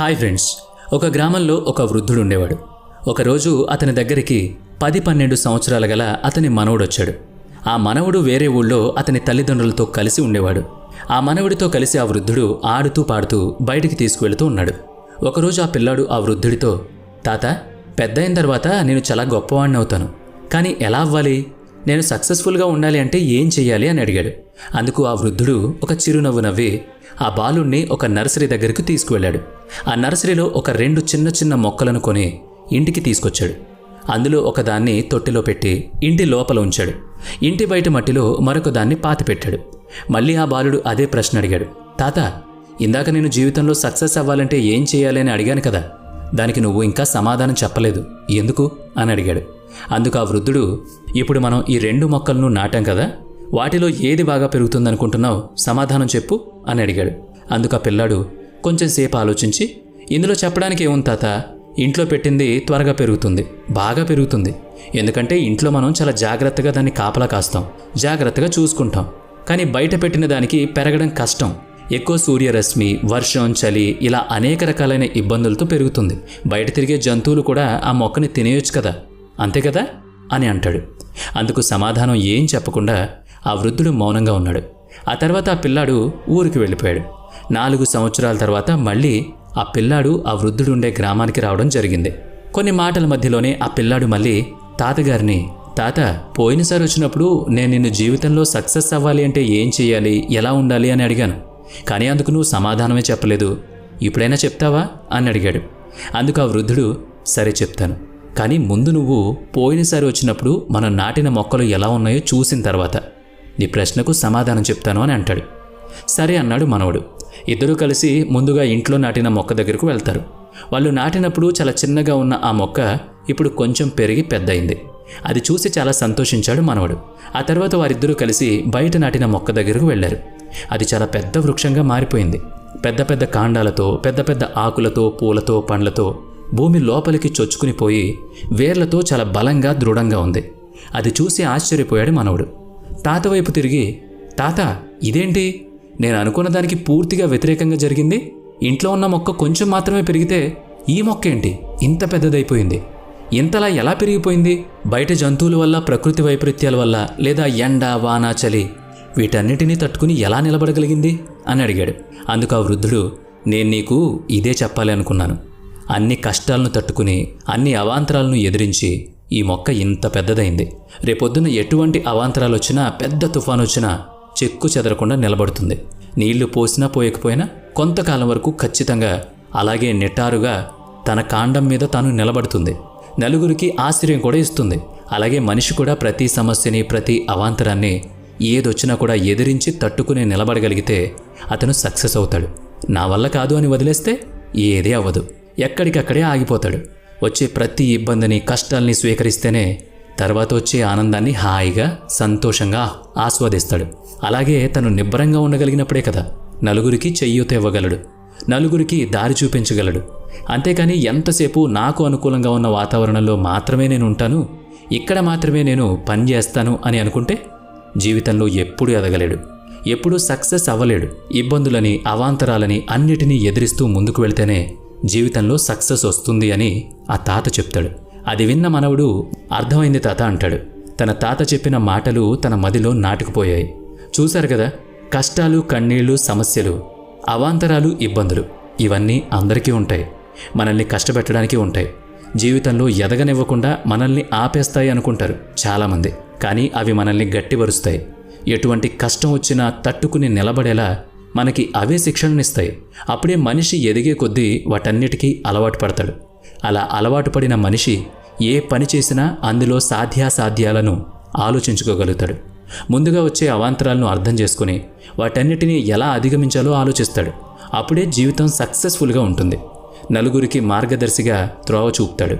Hi friends. ఒక గ్రామంలో ఒక వృద్ధుడు ఉండేవాడు. ఒకరోజు అతని దగ్గరికి పది పన్నెండు సంవత్సరాల గల అతని మనవడు వచ్చాడు ఆ మనవడు వేరే ఊళ్ళో అతని తల్లిదండ్రులతో కలిసి ఉండేవాడు. ఆ మనవడితో కలిసి ఆ వృద్ధుడు ఆడుతూ పాడుతూ బయటికి తీసుకువెళుతూ ఉన్నాడు. ఒకరోజు ఆ పిల్లాడు ఆ వృద్ధుడితో తాత పెద్ద అయిన తర్వాత నేను చాలా గొప్పవాడిని అవుతాను. కానీ ఎలా అవ్వాలి? నేను సక్సెస్ఫుల్గా ఉండాలి అంటే ఏం చెయ్యాలి? అని అడిగాడు. అందుకు ఆ వృద్ధుడు ఒక చిరునవ్వు నవ్వి ఆ బాలుణ్ణి ఒక నర్సరీ దగ్గరికి తీసుకువెళ్ళాడు. ఆ నర్సరీలో ఒక రెండు చిన్న చిన్న మొక్కలను కొని ఇంటికి తీసుకొచ్చాడు. అందులో ఒకదాన్ని తొట్టిలో పెట్టి ఇంటి లోపల ఉంచాడు. ఇంటి బయట మట్టిలో మరొక దాన్ని పాతిపెట్టాడు మళ్ళీ ఆ బాలుడు అదే ప్రశ్న అడిగాడు. తాత ఇందాక నేను జీవితంలో సక్సెస్ అవ్వాలంటే ఏం చేయాలి అని అడిగాను కదా. దానికి నువ్వు ఇంకా సమాధానం చెప్పలేదు. ఎందుకు? అని అడిగాడు. అందుకు ఆ వృద్ధుడు ఇప్పుడు మనం ఈ రెండు మొక్కలను నాటాం కదా. వాటిలో ఏది బాగా పెరుగుతుందనుకుంటున్నావు సమాధానం చెప్పు అని అడిగాడు. అందుకు ఆ పిల్లాడు కొంచెం సేపు ఆలోచించి ఇందులో చెప్పడానికి ఏముంది తాత? ఇంట్లో పెట్టింది త్వరగా పెరుగుతుంది బాగా పెరుగుతుంది. ఎందుకంటే ఇంట్లో మనం చాలా జాగ్రత్తగా దాన్ని కాపలా కాస్తాం జాగ్రత్తగా చూసుకుంటాం. కానీ బయట పెట్టిన దానికి పెరగడం కష్టం. ఎక్కువ సూర్యరశ్మి వర్షం చలి ఇలా అనేక రకాలైన ఇబ్బందులతో పెరుగుతుంది. బయట తిరిగే జంతువులు కూడా ఆ మొక్కని తినేయొచ్చు కదా? అంతే కదా? అని అంటాడు. అందుకు సమాధానం ఏం చెప్పకుండా ఆ వృద్ధుడు మౌనంగా ఉన్నాడు. ఆ తర్వాత ఆ పిల్లాడు ఊరికి వెళ్ళిపోయాడు. నాలుగు సంవత్సరాల తర్వాత మళ్ళీ ఆ పిల్లాడు ఆ వృద్ధుడు ఉండే గ్రామానికి రావడం జరిగింది. కొన్ని మాటల మధ్యలోనే ఆ పిల్లాడు మళ్ళీ తాతగారిని తాత పోయినసారి వచ్చినప్పుడు నేను నిన్ను జీవితంలో సక్సెస్ అవ్వాలి అంటే ఏం చేయాలి ఎలా ఉండాలి అని అడిగాను. కానీ అందుకు నువ్వు సమాధానమే చెప్పలేదు. ఇప్పుడైనా చెప్తావా? అని అడిగాడు. అందుకు ఆ వృద్ధుడు సరే చెప్తాను. కానీ ముందు నువ్వు పోయినసారి వచ్చినప్పుడు మనం నాటిన మొక్కలు ఎలా ఉన్నాయో చూసిన తర్వాత. నీ ప్రశ్నకు సమాధానం చెప్తాను అని అంటాడు. సరే అన్నాడు మనవడు. ఇద్దరూ కలిసి ముందుగా ఇంట్లో నాటిన మొక్క దగ్గరకు వెళ్తారు. వాళ్ళు నాటినప్పుడు చాలా చిన్నగా ఉన్న ఆ మొక్క ఇప్పుడు కొంచెం పెరిగి పెద్దయింది. అది చూసి చాలా సంతోషించాడు మనవడు. ఆ తర్వాత వారిద్దరూ కలిసి బయట నాటిన మొక్క దగ్గరకు వెళ్ళారు. అది చాలా పెద్ద వృక్షంగా మారిపోయింది. పెద్ద పెద్ద కాండాలతో పెద్ద పెద్ద ఆకులతో పూలతో పండ్లతో భూమి లోపలికి చొచ్చుకుని పోయి వేర్లతో చాలా బలంగా దృఢంగా ఉంది. అది చూసి ఆశ్చర్యపోయాడు మనవడు. తాత వైపు తిరిగి తాత ఇదేంటి? నేను అనుకున్న దానికి పూర్తిగా వ్యతిరేకంగా జరిగింది. ఇంట్లో ఉన్న మొక్క కొంచెం మాత్రమే పెరిగితే ఈ మొక్క ఏంటి? ఇంత పెద్దదైపోయింది. ఇంతలా ఎలా పెరిగిపోయింది? బయట జంతువుల వల్ల ప్రకృతి వైపరీత్యాల వల్ల లేదా ఎండ వాన చలి వీటన్నిటినీ తట్టుకుని ఎలా నిలబడగలిగింది? అని అడిగాడు. అందుకు ఆ వృద్ధుడు నేను నీకు ఇదే చెప్పాలి అనుకున్నాను. అన్ని కష్టాలను తట్టుకుని అన్ని అవాంతరాలను ఎదిరించి ఈ మొక్క ఇంత పెద్దదైంది. రేపొద్దున ఎటువంటి అవాంతరాలు వచ్చినా పెద్ద తుఫాను వచ్చినా చెక్కు చెదరకుండా నిలబడుతుంది. నీళ్ళు పోసినా పోయకపోయినా కొంతకాలం వరకు ఖచ్చితంగా అలాగే నిటారుగా తన కాండం మీద తాను నిలబడుతుంది. నలుగురికి ఆశ్చర్యం కూడా ఇస్తుంది. అలాగే మనిషి కూడా ప్రతి సమస్యని ప్రతి అవాంతరాన్ని ఏదొచ్చినా కూడా ఎదిరించి తట్టుకుని నిలబడగలిగితే అతను సక్సెస్ అవుతాడు. నా వల్ల కాదు అని వదిలేస్తే ఏదీ అవ్వదు. ఎక్కడికక్కడే ఆగిపోతాడు. వచ్చే ప్రతి ఇబ్బందిని కష్టాల్ని స్వీకరిస్తేనే తర్వాత వచ్చే ఆనందాన్ని హాయిగా సంతోషంగా ఆస్వాదిస్తాడు. అలాగే తను నిబ్బరంగా ఉండగలిగినప్పుడే కదా నలుగురికి చెయ్యూత ఇవ్వగలడు నలుగురికి దారి చూపించగలడు. అంతేకాని ఎంతసేపు నాకు అనుకూలంగా ఉన్న వాతావరణంలో మాత్రమే నేను ఉంటాను ఇక్కడ మాత్రమే నేను పని చేస్తాను అని అనుకుంటే జీవితంలో ఎప్పుడూ ఎదగలేడు. ఎప్పుడూ సక్సెస్ అవ్వలేడు. ఇబ్బందులని అవాంతరాలని అన్నిటినీ ఎదిరిస్తూ ముందుకు వెళ్తేనే జీవితంలో సక్సెస్ వస్తుంది అని ఆ తాత చెప్తాడు. అది విన్న మనవడు అర్థమైంది తాత అంటాడు. తన తాత చెప్పిన మాటలు తన మదిలో నాటుకుపోయాయి. చూశారు కదా కష్టాలు కన్నీళ్ళు సమస్యలు అవాంతరాలు ఇబ్బందులు ఇవన్నీ అందరికీ ఉంటాయి. మనల్ని కష్టపెట్టడానికి ఉంటాయి. జీవితంలో ఎదగనివ్వకుండా మనల్ని ఆపేస్తాయి అనుకుంటారు చాలామంది. కానీ అవి మనల్ని గట్టిపరుస్తాయి. ఎటువంటి కష్టం వచ్చినా తట్టుకుని నిలబడేలా మనకి అవే శిక్షణనిస్తాయి. అప్పుడే మనిషి ఎదిగే కొద్దీ వాటన్నిటికీ అలవాటు పడతాడు. అలా అలవాటు పడిన మనిషి ఏ పని చేసినా అందులో సాధ్యాసాధ్యాలను ఆలోచించుకోగలుగుతాడు. ముందుగా వచ్చే అవాంతరాలను అర్థం చేసుకుని వాటన్నిటినీ ఎలా అధిగమించాలో ఆలోచిస్తాడు. అప్పుడే జీవితం సక్సెస్ఫుల్గా ఉంటుంది. నలుగురికి మార్గదర్శిగా త్రోవ చూపుతాడు.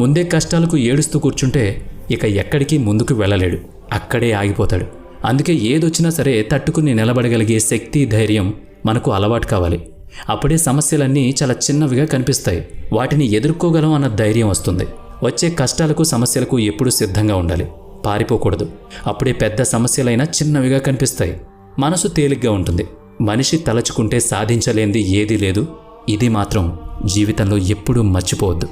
ముందే కష్టాలకు ఏడుస్తూ కూర్చుంటే ఇక ఎక్కడికి ముందుకు వెళ్ళలేడు. అక్కడే ఆగిపోతాడు. అందుకే ఏదొచ్చినా సరే తట్టుకుని నిలబడగలిగే శక్తి ధైర్యం మనకు అలవాటు కావాలి. అప్పుడే సమస్యలన్నీ చాలా చిన్నవిగా కనిపిస్తాయి. వాటిని ఎదుర్కోగలం అన్న ధైర్యం వస్తుంది. వచ్చే కష్టాలకు సమస్యలకు ఎప్పుడూ సిద్ధంగా ఉండాలి. పారిపోకూడదు. అప్పుడే పెద్ద సమస్యలైనా చిన్నవిగా కనిపిస్తాయి. మనసు తేలిగ్గా ఉంటుంది. మనిషి తలచుకుంటే సాధించలేంది ఏదీ లేదు. ఇది మాత్రం జీవితంలో ఎప్పుడూ మర్చిపోవద్దు.